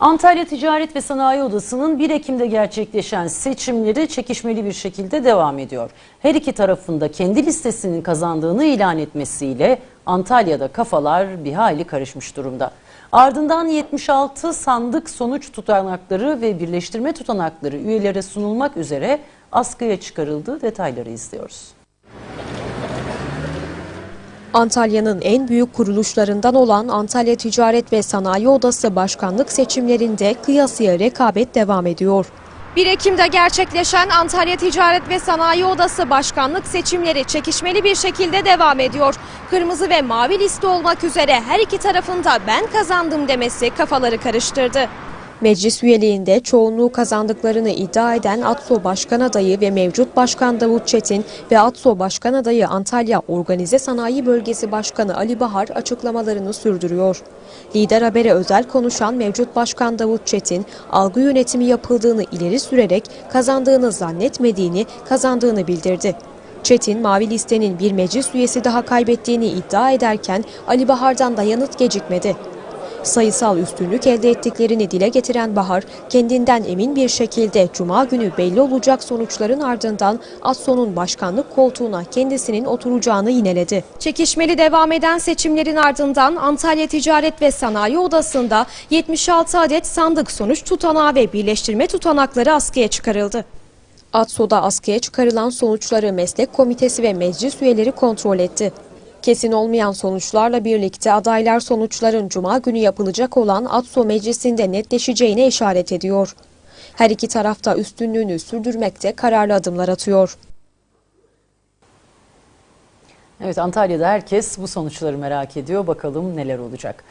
Antalya Ticaret ve Sanayi Odası'nın 1 Ekim'de gerçekleşen seçimleri çekişmeli bir şekilde devam ediyor. Her iki tarafında kendi listesinin kazandığını ilan etmesiyle Antalya'da kafalar bir hayli karışmış durumda. Ardından 76 sandık sonuç tutanakları ve birleştirme tutanakları üyelere sunulmak üzere askıya çıkarıldı. Detayları izliyoruz. Antalya'nın en büyük kuruluşlarından olan Antalya Ticaret ve Sanayi Odası başkanlık seçimlerinde kıyasıya rekabet devam ediyor. 1 Ekim'de gerçekleşen Antalya Ticaret ve Sanayi Odası başkanlık seçimleri çekişmeli bir şekilde devam ediyor. Kırmızı ve mavi liste olmak üzere her iki tarafında ben kazandım demesi kafaları karıştırdı. Meclis üyeliğinde çoğunluğu kazandıklarını iddia eden ATSO Başkan Adayı ve mevcut Başkan Davut Çetin ve ATSO Başkan Adayı Antalya Organize Sanayi Bölgesi Başkanı Ali Bahar açıklamalarını sürdürüyor. Lider Haber'e özel konuşan mevcut Başkan Davut Çetin, algı yönetimi yapıldığını ileri sürerek kazandığını zannetmediğini, kazandığını bildirdi. Çetin, Mavi Liste'nin bir meclis üyesi daha kaybettiğini iddia ederken Ali Bahar'dan da yanıt gecikmedi. Sayısal üstünlük elde ettiklerini dile getiren Bahar, kendinden emin bir şekilde Cuma günü belli olacak sonuçların ardından ASSO'nun başkanlık koltuğuna kendisinin oturacağını yineledi. Çekişmeli devam eden seçimlerin ardından Antalya Ticaret ve Sanayi Odası'nda 76 adet sandık sonuç tutanağı ve birleştirme tutanakları askıya çıkarıldı. ATSO'da askıya çıkarılan sonuçları meslek komitesi ve meclis üyeleri kontrol etti. Kesin olmayan sonuçlarla birlikte adaylar sonuçların cuma günü yapılacak olan ATSO meclisinde netleşeceğine işaret ediyor. Her iki tarafta üstünlüğünü sürdürmekte kararlı adımlar atıyor. Evet Antalya'da herkes bu sonuçları merak ediyor. Bakalım neler olacak.